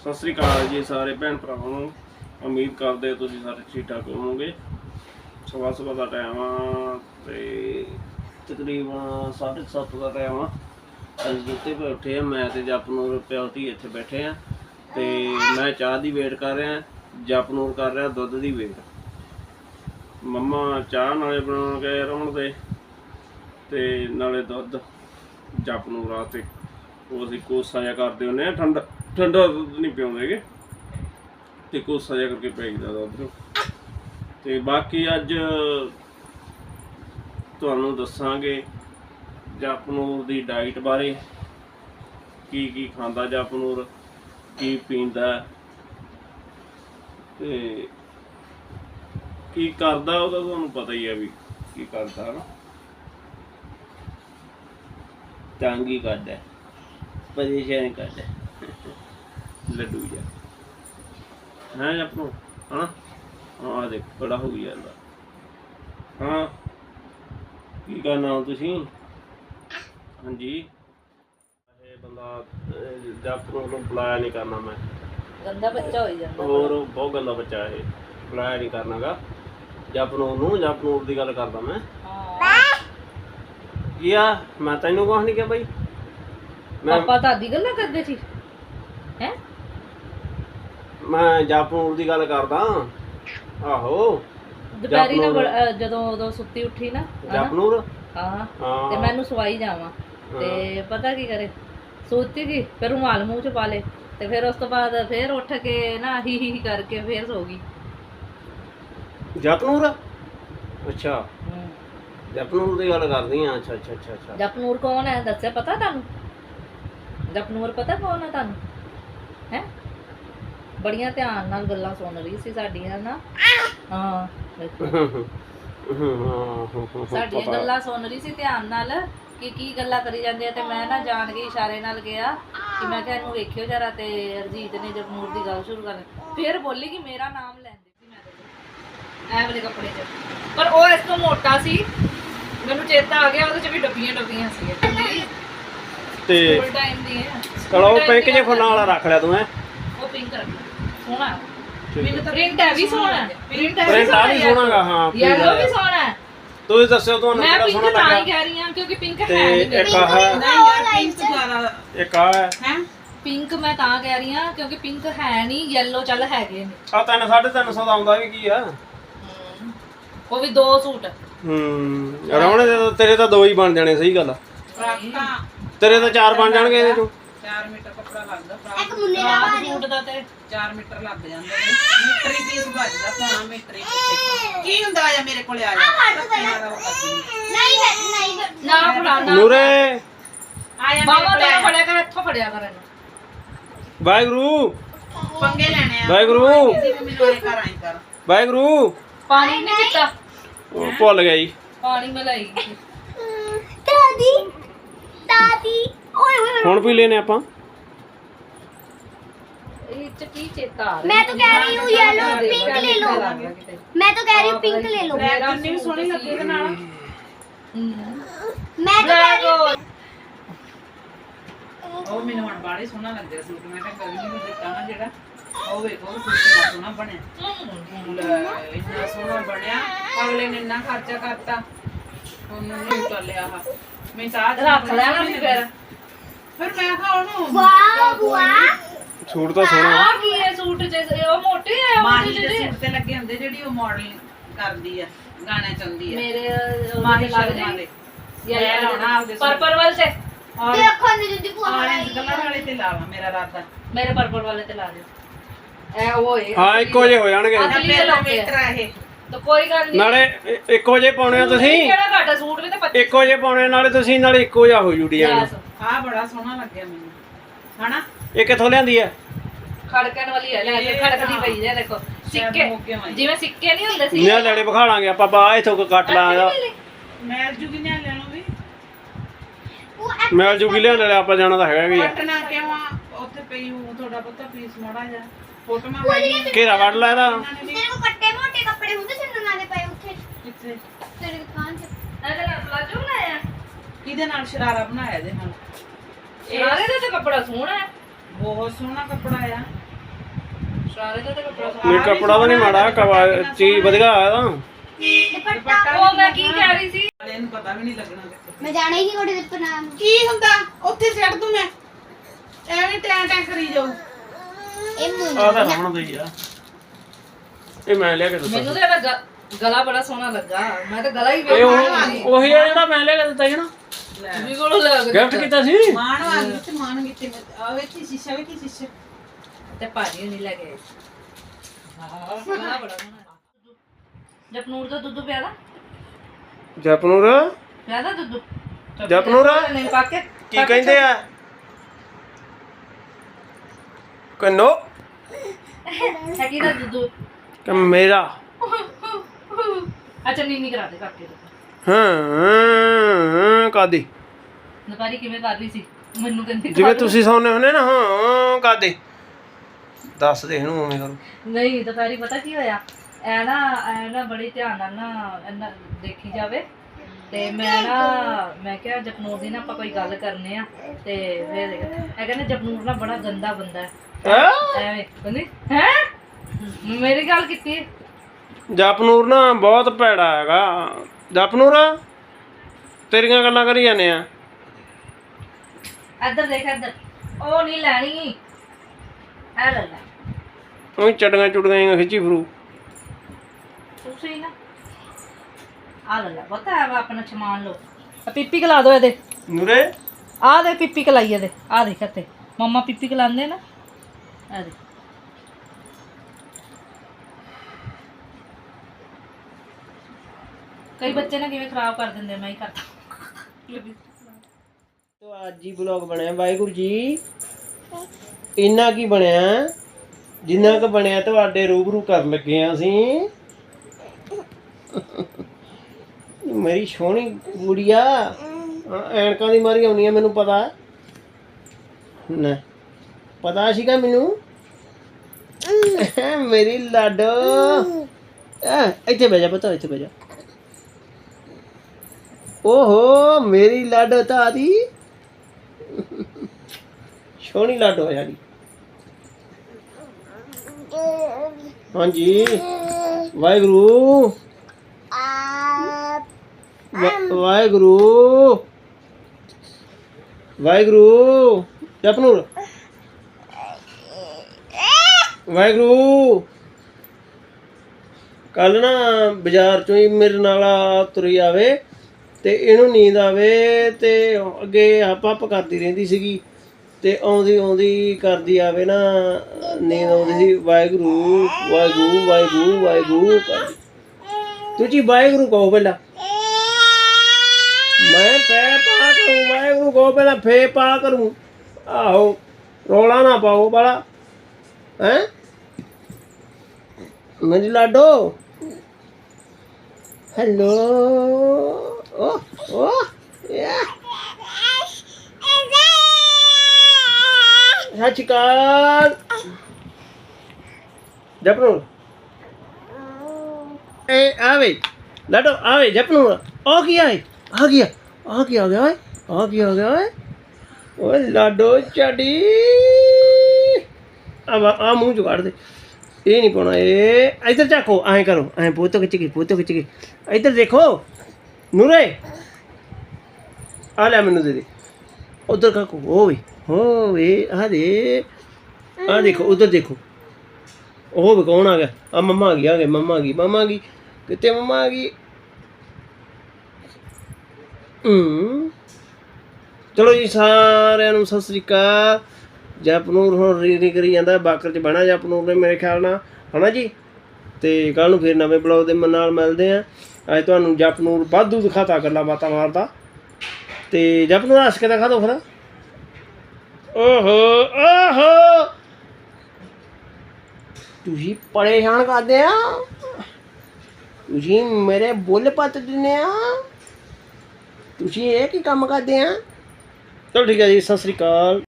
ਸਤਿ ਸ੍ਰੀ ਅਕਾਲ ਜੀ ਸਾਰੇ ਭੈਣ ਭਰਾਵਾਂ ਨੂੰ। ਉਮੀਦ ਕਰਦੇ ਤੁਸੀਂ ਸਾਰੇ ਠੀਕ ਠਾਕ ਹੋਵੋਗੇ। ਸਵਾ ਸਵਾ ਦਾ ਟਾਈਮ ਆ ਤੇ ਤਕਰੀਬਨ 7:30 ਦਾ ਟਾਈਮ ਆ। ਅਸੀਂ ਜਿੱਤੇ ਪੇ ਉੱਠੇ ਆ, ਮੈਂ ਤੇ ਜਪਨੂਰ ਪਿਓਤੀ ਇੱਥੇ ਬੈਠੇ ਆ। ਤੇ ਮੈਂ ਚਾਹ ਦੀ ਵੇਟ ਕਰ ਰਿਹਾ ਜਪਨੂਰ ਕਰ ਰਿਹਾ ਦੁੱਧ ਦੀ ਵੇਟ ਮੰਮਾ ਚਾਹ ਨਾਲੇ ਬਣਾ ਕੇ ਰੌਣ ਦੇ, ਤੇ ਨਾਲੇ ਦੁੱਧ ਜਪਨੂਰ ਆ ਤੇ। ਉਹ ਅਸੀਂ ਕੋਸਾ ਜਿਹਾ ਕਰਦੇ ਹੁੰਦੇ ਆ ਠੰਡਾ। ਠੰਡਾ ਦੁੱਧ ਨਹੀਂ ਪਿਉਂਦੇਗੇ ਤੇ ਕੋਸਾ ਜਿਹਾ ਕਰਕੇ ਪੈ ਪਈਦਾ ਦੁੱਧ ਨੂੰ। ਤੇ ਬਾਕੀ ਅੱਜ ਤੁਹਾਨੂੰ ਦੱਸਾਂਗੇ ਜਪਨੂਰ ਦੀ ਡਾਈਟ ਬਾਰੇ। ਕੀ ਕੀ ਖਾਂਦਾ ਜਪਨੂਰ, ਕੀ ਪੀਂਦਾ। ਤੇ ਕੀ ਕਰਦਾ ਉਹਦਾ ਤੁਹਾਨੂੰ ਪਤਾ ਹੀ ਆ ਵੀ ਕੀ ਕਰਦਾ ਨਾ ਤੰਗ ਹੀ ਕਰਦਾ। ਪਰੇਸ਼ਾਨ ਕਰਦਾ। ਲੱਡੂ ਜਾ ਹਾਂ ਆਪਣੋ ਹਾਂ ਆ ਦੇਖ ਬੜਾ ਹੋ ਗਿਆ ਜਾਂਦਾ ਹਾਂ। ਕੀ ਕਰਨਾ ਤੁਸੀਂ? ਹਾਂਜੀ। ਇਹ ਬੰਦਾ ਜਪਨੂ ਨੂੰ ਬੁਲਾਇਆ ਨਹੀਂ ਕਰਨਾ ਮੈਂ। ਗੰਦਾ ਬੱਚਾ ਹੋਈ ਜਾਂਦਾ। ਹੋਰ ਬਹੁਤ ਗੰਦਾ ਬੱਚਾ ਇਹ। ਬੁਲਾਇਆ ਨਹੀਂ ਕਰਨਾਗਾ। ਜਪਨੂ ਨੂੰ ਜਪਨੂ ਦੀ ਗੱਲ ਕਰਦਾ ਮੈਂ। ਹਾਂ। ਕੀ ਆ? ਮੈਂ ਤੈਨੂੰ ਕੁਛ ਨਹੀਂ ਕਿਹਾ ਬਾਈ। ਮੈਂ ਪਾਪਾ ਤਾਂ ਦੀ ਗੱਲਾਂ ਕਰਦੇ ਸੀ। ਹੈ? ਮੈਂ ਜਪਨੂਰ ਦੀ ਗੱਲ ਕਰਦਾ। ਆਹੋ। ਦੁਪਹਿਰੀ ਨਾ ਜਪਨੂਰ। ਬੜ- ਅਹ ਜਦੋਂ ਉਦੋਂ ਸੁੱਤੀ ਉੱਠੀ ਨਾ ਹਨਾ? ਜਪਨੂਰ ਹਾਂ ਤੇ ਮੈਨੂੰ ਸਵਾਈ ਜਾਵਾਂ। ਤੇ ਪਤਾ ਕੀ ਕਰੇ? ਸੋਚੀ ਗਈ ਫਿਰ ਰੁਮਾਲ ਮੂੰਹ ਚ ਪਾ ਲੇ। ਤੇ ਫਿਰ ਉਸ ਤੋਂ ਬਾਅਦ ਫਿਰ ਉੱਠ ਕੇ ਨਾ ਹੀ ਹੀ ਕਰਕੇ ਫਿਰ ਸੋ ਗਈ। ਜਪਨੂਰ ਅੱਛਾ। ਹੂੰ। ਜਪਨੂਰ ਦੀ ਗੱਲ ਕਰਦੀ ਆ। ਅੱਛਾ ਅੱਛਾ ਅੱਛਾ ਅੱਛਾ। ਜਪਨੂਰ ਕੌਣ ਹੈ? ਦੱਸਿਆ ਪਤਾ ਤੁਹਾਨੂੰ? ਜਪਨੂਰ ਪਤਾ ਕੌਣ ਹੈ ਤੁਹਾਨੂੰ? ਹੈ? ਬੜੀਆਂ ਧਿਆਨ ਨਾਲ ਗੱਲਾਂ ਸੁਣ ਰਹੀ ਸੀ ਸਾਡੀਆਂ ਨਾ। ਹਾਂ। ਸਾਡੀਆਂ। ਗੱਲਾਂ ਸੁਣ ਰਹੀ ਸੀ ਧਿਆਨ ਨਾਲ ਕਿ ਕੀ ਗੱਲਾਂ ਕਰੀ ਜਾਂਦੇ ਆ ਤੇ ਮੈਂ ਨਾ ਜਾਣ ਕੇ ਇਸ਼ਾਰੇ ਨਾਲ ਗਿਆ ਕਿ ਮੈਂ ਕਿਹਾ ਇਹਨੂੰ ਵੇਖਿਓ ਜਰਾ ਤੇ ਅਰਜੀਤ ਨੇ ਜਪਨੂਰ ਦੀ ਗੱਲ ਸ਼ੁਰੂ ਕਰ ਫਿਰ ਬੋਲੀ ਕਿ ਮੇਰਾ ਨਾਮ ਲੈਂਦੇ ਸੀ ਮੈਂ ਐ ਵਾਲੇ ਕੱਪੜੇ 'ਚ। ਪਰ ਉਹ ਇਸ ਤੋਂ ਮੋਟਾ ਸੀ। ਮੈਨੂੰ ਚੇਤਾ ਆ ਗਿਆ ਉਹਦੇ 'ਚ ਵੀ ਡੱਬੀਆਂ ਡੱਬੀਆਂ ਸੀ ਤੇ ਫੁੱਲ ਟਾਈਮ ਦੀ ਹੈ ਚਲੋ ਪਿੰਕ ਜੇ ਫੁੱਲਾਂ ਵਾਲਾ ਰੱਖ ਲਿਆ ਤੂੰ ਐ ਉਹ ਪਿੰਕ ਰੱਖ ਸੋਹਣਾ ਮੈਨੂੰ ਤਾਂ ਪ੍ਰਿੰਟ ਹੈ ਵੀ ਸੋਹਣਾ ਪ੍ਰਿੰਟ ਹੈ ਪ੍ਰਿੰਟ ਆ ਵੀ ਸੋਹਣਾਗਾ ਹਾਂ ਯੈਲੋ ਵੀ ਸੋਹਣਾ ਹੈ। ਤੁਸੀਂ ਦੱਸਿਓ ਤੁਹਾਨੂੰ ਮੈਂ ਕਿਹੜਾ ਪਿੰਕ ਸੋਹਣਾ ਤਾਂ ਹੀ ਲੱਗਾ ਕਹਿ ਰਹੀ ਹਾਂ ਕਿਉਂਕਿ ਪਿੰਕ ਹੈ ਤੇ ਨਹੀਂ ਇੱਕ ਆਹ ਇੱਕ ਆ ਹੈ। ਪਿੰਕ ਮੈਂ ਤਾਂ ਕਹਿ ਰਹੀ ਹਾਂ ਕਿਉਂਕਿ ਪਿੰਕ ਹੈ ਨਹੀਂ ਯੈਲੋ ਚੱਲ ਹੈਗੇ ਨੇ। ਆ ਤਿੰਨ ਸਾਢੇ ਤਿੰਨ ਸੌ ਦਾ ਆਉਂਦਾ ਵੀ ਕੀ ਆ? ਉਹ ਵੀ ਦੋ ਸੂਟ। ਹੂੰ ਰੌਣੇ ਦੇ ਤਾਂ- ਤੇਰੇ ਤਾਂ ਦੋ ਹੀ ਬਣ ਜਾਣੇ ਸਹੀ ਗੱਲ ਆ। ਤੇਰੇ ਤਾਂ ਚਾਰ ਬਣ ਜਾਣਗੇ ਇਹਦੇ ਤੋਂ 4 ਮੀਟਰ ਕੱਪੜਾ ਲੱਗਦਾ ਫਰਾਕ ਫਰਾਕ ਸੂਟ ਦਾ ਤੇ 4 ਮੀਟਰ ਲੱਗ ਜਾਂਦੇ ਨੇ। ਮੀਟਰ ਹੀ ਪੀਸ ਵੱਜਦਾ ਪੌਣਾ ਮੀਟਰ ਹੀ ਪਿੱਛੇ ਕੀ ਹੁੰਦਾ ਆ ਮੇਰੇ ਕੋਲੇ ਆ ਜਾ ਬੱਤੀਆਂ ਦਾ ਉਹ ਅਸੀਂ। ਨਾ ਫੜਾਣਾ ਨੂਰੇ। ਆ ਜਾ ਬਾਬਾ ਮੇਰੇ ਤੈਨੂੰ ਕੋਲੇ ਫੜਿਆ ਕਰ ਇੱਥੋਂ ਫੜਿਆ ਕਰ ਇਹਨੂੰ। ਵਾਹਿਗੁਰੂ। ਪੰਗੇ ਲੈਣੇ ਆ। ਵਾਹਿਗੁਰੂ। ਜਿਵੇਂ ਮੈਨੂੰ ਆਏ ਕਰ ਆਈ ਕਰ। ਵਾਹਿਗੁਰੂ। ਪਾਣੀ ਨਹੀਂ ਪੀਤਾ ਉਹ ਭੁੱਲ ਗਿਆ ਜੀ ਪਾਣੀ ਮਲਾਈ। ਦਾਦੀ। ਹੁਣ ਪੀ ਲੈਨੇ ਆਪਾਂ ਇਹ ਚ ਕੀ ਚੇਤਾ ਆ मैं तो कह रही हूँ येलो पिंक ले लो मैं तो कह रही हूँ पिंक ले लो ਕਿੰਨੀ ਸੋਹਣੀ ਲੱਗੀ ਇਹਦੇ ਨਾਲ मैं तो कह रही हूँ ਉਹ ਮੈਨੂੰ ਹੁਣ ਬਾੜੇ ਸੋਹਣਾ ਲੱਗਿਆ ਸੂਟ ਮੈਂ ਕਿਹਾ ਗਰਮੀ ਨੂੰ ਦਿੱਤਾ ਨਾ ਜਿਹੜਾ ਉਹ ਵੇਖੋ ਸੂਟ ਕਿੰਨਾ ਸੋਹਣਾ ਬਣਿਆ ਲੈ, ਇੰਨਾ ਸੋਹਣਾ ਬਣਿਆ ਅਗਲੇ ਨੇ ਇੰਨਾ ਖਰਚਾ ਕਰਤਾ ਉਹਨੂੰ ਨਹੀਂ ਚੱਲਿਆ ਆ ਮੈਂ ਤਾਂ ਆਹ ਰੱਖ ਲੈਣਾ ਸੀ ਫਿਰ ਫਿਰ ਮੈਂ ਕਿਹਾ ਉਹਨੂੰ ਵਾਹ ਵਾਹ ਸੂਟ ਤਾਂ ਸੋਹਣਾ ਆ ਕੀ ਇਹ ਸੂਟ ਜੇ ਉਹ ਮੋਟੇ ਆ ਉਹ ਮਾਹੀ ਦੇ ਸੂਟ ਤੇ ਲੱਗੇ ਹੁੰਦੇ ਜਿਹੜੀ ਉਹ ਮਾਡਲਿੰਗ ਕਰਦੀ ਆ ਗਾਣੇ ਚੰਦੀ ਆ। ਮੇਰੇ ਉਹਦੇ ਮਾਹੀ ਸ਼ਰਮਾ ਦੇ। ਮੈਂ ਲਾਉਣਾ ਆਪਦੇ ਪਰਪਲ ਵਾਲੇ ਤੇ। ਔਰ ਤੇ ਅੱਖਾਂ ਦੇ ਜਿੱਦੀ ਭੂਆ ਆਰੇਂਜ ਕਲਰ ਵਾਲੇ ਤੇ ਲਾਵਾ ਮੇਰਾ ਰਾਤਾ ਮੇਰੇ ਪਰਪਲ ਵਾਲੇ ਤੇ ਲਾ ਦਿਓ। ਐ ਉਹ ਏ ਹਾਂ ਇੱਕੋ ਜੇ ਹੋ ਜਾਣਗੇ। ਅਸਲੀ ਤਾਂ ਲੋਕੇ ਆ। ਮੇਰਾ ਇਹ। ਤਾਂ ਕੋਈ ਗੱਲ ਨਹੀਂ ਨਾਲੇ ਇੱਕੋ ਜੇ ਪਾਉਣੇ ਆ ਤੁਸੀਂ। ਕਿਹੜਾ ਘਾਟਾ ਸੂਟ ਵੀ ਤਾਂ ਇੱਕੋ ਜੇ ਪਾਉਣੇ ਨਾਲੇ ਤੁਸੀਂ ਨਾਲੇ ਇੱਕੋ ਜਿਹਾ ਹੋ ਜੂ ਡਿਜ਼ਾਈਨ ਆ ਬੜਾ ਸੋਹਣਾ ਲੱਗਿਆ ਮੈਨੂੰ। ਹਨਾ? ਇਹ ਕਿੱਥੋਂ ਲਿਆਂਦੀ ਹੈ ਖੜਕਣ ਵਾਲੀ ਹੈ ਲੈ ਤੇ ਖੜਕਦੀ ਪਈ ਹੈ ਦੇਖੋ। ਸਿੱਕੇ ਜਿਵੇਂ ਸਿੱਕੇ ਨਹੀਂ ਹੁੰਦੇ ਸੀ। ਨਿਆ ਲੈਣੇ ਵਿਖਾ ਲਾਂਗੇ ਆਪਾਂ ਬਾ ਇਥੋਂ ਕੱਟ ਲਾਂਗਾ ਮੈਂ ਜੁਗੀ ਨਿਆ ਲੈ ਲਵਾਂਗੀ ਆਪਾਂ ਜਾਣਾ ਤਾਂ ਹੈਗਾ ਵੀ ਕੱਟਣਾ ਕਿਉਂ ਆ? ਉੱਥੇ ਪਈ ਹੂੰ ਕਿਹਦੇ ਨਾਲ ਸ਼ਰਾਰਾ ਬਣਾਇਆ ਇਹਦੇ ਨਾਲ? ਸਾਰੇ ਦਾ ਤਾਂ ਕੱਪੜਾ ਸੋਹਣਾ ਹੈ। ਬਹੁਤ ਸੋਹਣਾ ਕੱਪੜਾ ਆ। ਸ਼ਰਾਰੇ ਦਾ ਤਾਂ ਕੱਪੜਾ ਸਵਾ- ਮੇਰੇ ਕੱਪੜਾ ਤਾਂ ਨਹੀਂ ਮਾੜਾ ਕਵਾ ਚੀਜ਼ ਵਧੀਆ ਆਇਆ ਤਾਂ। ਉਹ ਮੈਂ ਕੀ ਕਹਿ ਰਹੀ ਸੀ? ਵਾਲੇ ਨੂੰ ਪਤਾ ਵੀ ਨਹੀਂ ਲੱਗਣਾ ਕਿੱਥੇ। ਮੈਂ ਜਾਣਾ ਹੀ ਨਹੀਂ ਕੋੜੇ ਦੇ ਪਨਾਮ ਕੀ ਹੁੰਦਾ? ਉੱਥੇ ਛੱਡ ਦੂੰ ਮੈਂ। ਐਵੇਂ ਟੈਂ ਟੈਂ ਕਰੀ ਜਾਊ ਇਹ ਮੂੰਹ ਆ ਤਾਂ ਆ। ਇਹ ਮੈਂ ਲਿਆ ਕੇ ਦਿੱਤਾ ਮੈਨੂੰ ਤਾਂ ਇਹਦਾ ਗ- ਗਲਾ ਬੜਾ ਸੋਹਣਾ ਲੱਗਾ। ਮੈਂ ਤਾਂ ਗਲਾ ਹੀ ਇਹ ਵੇਖ ਉਹ- ਉਹੀ ਆ ਜਿਹੜਾ ਮੈਂ ਲਿਆ ਕੇ ਦਿੱਤਾ ਸੀ ਨਾ। ਵੀ ਕੋਲ ਲੱਗ ਗਿਫਟ ਕੀਤਾ ਸੀ? ਮਾਣ ਵਾਲੀ ਤੇ ਮਾਣ ਕਿਤੇ ਆ ਵੇਖੀ ਸ਼ੀਸ਼ਾ ਵੇਖੀ ਸ਼ੀਸ਼ਾ। ਤੇ ਭਾਜੀ ਨਹੀਂ ਲੱਗੇ ਬੜਾ ਜਪਨੂਰ ਦਾ ਦੁੱਧ ਪਿਆ ਦਾ ਜਪਨੂਰ ਪਿਆ ਦਾ ਦੁੱਧ ਜਪਨੂਰ? ਨਹੀਂ ਪਾ ਕੇ। ਕੀ ਕਹਿੰਦੇ ਆ? ਕੰਨੋ? ਦਾ ਦੁੱਧ। ਕਿ ਮੇਰਾ ਅੱਛਾ ਨੀਨੀ ਕਰਾ ਦੇ ਕਾਕੇ ਦਾ ਹਾਂ ਕਾਦੀ? ਨਪਾਰੀ ਕਿਵੇਂ ਕਰ ਰਹੀ ਸੀ? ਮੈਨੂੰ ਕਹਿੰਦੀ ਜਿਵੇਂ ਤੁਸੀਂ ਸੌਂਦੇ ਹੁੰਦੇ ਨਾ ਹਾਂ ਕਾਦੀ? ਦੱਸ ਦੇ ਇਹਨੂੰ ਉਵੇਂ ਕਰੋ ਨਹੀਂ ਦੁਪਹਿਰੀ ਪਤਾ ਕੀ ਹੋਇਆ? ਐ ਨਾ ਐ ਨਾ ਬੜੀ ਧਿਆਨ ਨਾਲ ਨਾ ਇਹਨਾਂ ਦੇਖੀ ਜਾਵੇ। ਤੇ ਮੈਂ ਨਾ ਮੈਂ ਕਿਹਾ ਜਪਨੂਰ ਦੀ ਨਾ ਆਪਾਂ ਕੋਈ ਗੱਲ ਕਰਨੇ ਆ। ਤੇ ਫਿਰ ਇਹ ਕਹਿੰਦੇ ਜਪਨੂਰ ਨਾ ਬੜਾ ਗੰਦਾ ਬੰਦਾ ਹੈ। ਹੈਂ? ਐਵੇਂ ਕਹਿੰਦੀ ਹੈ ਮੇਰੀ ਗੱਲ ਕੀਤੀ। ਜਪਨੂਰ ਨਾ ਬਹੁਤ ਭੈੜਾ ਹੈਗਾ। ਜਪਨੂਰ ਤੇਰੀਆਂ ਗੱਲਾਂ ਕਰੀ ਜਾਂਦੇ ਆ। ਇੱਧਰ ਦੇਖ ਇੱਧਰ। ਉਹ ਨਹੀਂ ਲੈਣੀ। ਐ ਲੈ ਲੈ। ਉਹ ਚੁਟੀਆਂ ਜਿਹੀਆਂ ਖਿੱਚੀ ਫਰੂ। ਤੁਸੀਂ ਨਾ ਆ ਲੈ ਲੈ। ਪਤਾ ਹੈ ਆਪਣਾ ਸਮਾਨ ਲੋ ਪੀਪੀ ਕਲਾ ਦੋ ਇਹਦੇ। ਨੂਰੇ। ਆ ਦੇ ਪੀਪੀ ਕਲਾਈ ਇਹਦੇ। ਆ ਦੇਖ ਇੱਥੇ। ਮੰਮਾ ਪੀਪੀ ਕਲਾਉਂਦੇ ਨਾ। ਆ ਦੇ ਕਈ ਬੱਚੇ ਨਾ ਕਿਵੇਂ ਖਰਾਬ ਕਰ ਦਿੰਦੇ ਮੈਂ ਹੀ ਕਰਦਾ। ਤੋ ਅੱਜ ਹੀ ਬਲੌਗ ਬਣਿਆ ਵਾਹਿਗੁਰੂ ਜੀ। ਇੰਨਾ ਕੀ ਬਣਿਆ? ਜਿੰਨਾ ਕੁ ਬਣਿਆ ਤੁਹਾਡੇ ਰੂਬਰੂ ਕਰਨ ਲੱਗੇ ਆ ਅਸੀਂ। ਮੇਰੀ ਸੋਹਣੀ ਗੁੜੀਆ। ਹਾਂ, ਐਨਕਾਂ ਦੀ ਮਾਰੀ ਆਉਣੀ ਆ ਮੈਨੂੰ ਪਤਾ। ਨਾ ਪਤਾ ਸੀਗਾ ਮੈਨੂੰ? ਮੇਰੀ ਲਾਡੋ। ਇੱਥੇ ਬਹਿ ਜਾ ਪਤਾ ਇੱਥੇ ਬਹਿ ਜਾ। ਓਹੋ ਮੇਰੀ ਲਾਡੋ ਤਾਂ ਦੀ ਸੋਹਣੀ ਲਾਡੋ ਆ ਜਿਹੜੀ ਹਾਂਜੀ। ਵਾਹਿਗੁਰੂ। ਵਾਹਿਗੁਰੂ। ਵਾਹਿਗੁਰੂ। ਜਪਨੂਰ ਵਾਹਿਗੁਰੂ। ਕੱਲ ਨਾ ਬਾਜ਼ਾਰ ਚੋਂ ਹੀ ਮੇਰੇ ਨਾਲ ਤੁਰੀ ਆਵੇ। ਤੇ ਇਹਨੂੰ ਨੀਂਦ ਆਵੇ ਤੇ ਅੱਗੇ ਹੱਪ ਹੱਪ ਕਰਦੀ ਰਹਿੰਦੀ ਸੀਗੀ ਤੇ ਆਉਂਦੀ ਆਉਂਦੀ ਕਰਦੀ ਆਵੇ ਨਾ, ਨੀਂਦ ਆਉਂਦੀ ਸੀ, ਵਾਹਿਗੁਰੂ ਵਾਹਿਗੁਰੂ ਵਾਹਿਗੁਰੂ ਵਾਹਿਗੁਰੂ ਕਰਦੀ। ਤੁਸੀਂ ਵਾਹਿਗੁਰੂ ਕਹੋ ਪਹਿਲਾਂ। ਮੈਂ ਪੈ ਪਾ ਕਰੂੰ, ਵਾਹਿਗੁਰੂ ਕਹੋ ਪਹਿਲਾਂ ਫੇ ਪਾ ਕਰੂੰ। ਆਹੋ, ਰੋਲਾ ਨਾ ਪਾਓ ਬਾਲਾ। ਹੈ? ਮੇਰੀ ਲਾਡੋ। ਹੈਲੋ। ਓ ਓ ਯਾ ਸਤਿ ਸ਼੍ਰੀ ਅਕਾਲ ਜਪਨੂ ਏ ਆਵੇ ਲਾਡੋ ਆਵੇ ਜਪਨੂ ਆ ਕੀ ਆਏ ਆ ਗਿਆ ਆ ਕੀ ਆ ਗਿਆ ਓਏ ਆ ਕੀ ਆ ਗਿਆ ਓਏ ਓਏ ਲਾਡੋ ਚੜੀ ਆ ਆ ਮੂੰਹ ਚ ਕੱਢ ਦੇ ਇਹ ਨਹੀਂ ਪਾਉਣਾ ਇਹ ਇੱਧਰ ਝਾਕੋ ਐਂ ਕਰੋ ਐਂ ਫੋਟੋ ਖਿੱਚ ਨੂਰੇ। ਆ ਲੈ ਮੈਨੂੰ ਦੇ ਦੇ। ਉਧਰ ਕਾਕੋ ਓਏ ਹੋਵੇ ਆ ਦੇ। ਆ ਦੇਖੋ, ਉਧਰ ਦੇਖੋ। ਉਹ ਵੀ ਕੌਣ ਆ ਗਿਆ? ਆ ਮੰਮਾ ਆ ਗਈ ਆ ਗਈ ਮੰਮਾ ਆ ਗਈ, ਮੰਮਾ ਆ ਗਈ। ਕਿੱਥੇ ਮੰਮਾ ਆ ਗਈ? ਹੂੰ। ਚਲੋ ਜੀ, ਸਾਰਿਆਂ ਨੂੰ ਸਤਿ ਸ੍ਰੀ ਅਕਾਲ। ਜਪਨੂਰ ਹੁਣ ਰੀਡੀ ਕਰੀ ਜਾਂਦਾ ਬਾਕਰ ਚ ਬਣਾ ਜਪਨੂਰ ਨੇ ਮੇਰੇ ਖਿਆਲ ਨਾਲ। ਹਨਾ ਜੀ? ਤੇ ਕੱਲ ਨੂੰ ਫਿਰ ਨਵੇਂ ਬਲੌਗ ਦੇ ਮ- ਨਾਲ ਮਿਲਦੇ ਆ। ਅੱਜ ਤੁਹਾਨੂੰ ਜਪਨੂਰ ਵਾਧੂ ਦਿਖਾਤਾ ਗੱਲਾਂ ਬਾਤਾਂ ਮਾਰਦਾ। ਤੇ ਜਪਨੂਰ ਹੱਸ ਕੇ ਦਿਖਾ ਦੋ ਫਿਰ। ਓਹੋ ਓਹੋ। ਤੁਸੀਂ ਪਰੇਸ਼ਾਨ ਕਰਦੇ ਆ। ਤੁਸੀਂ ਮੇਰੇ ਬੁੱਲ ਪੱਤ ਦਿੰਦੇ ਆ। ਤੁਸੀਂ ਇਹ ਕੀ ਕੰਮ ਕਰਦੇ ਆ? ਚਲੋ ਠੀਕ ਹੈ ਜੀ, ਸਤਿ ਸ੍ਰੀ ਅਕਾਲ।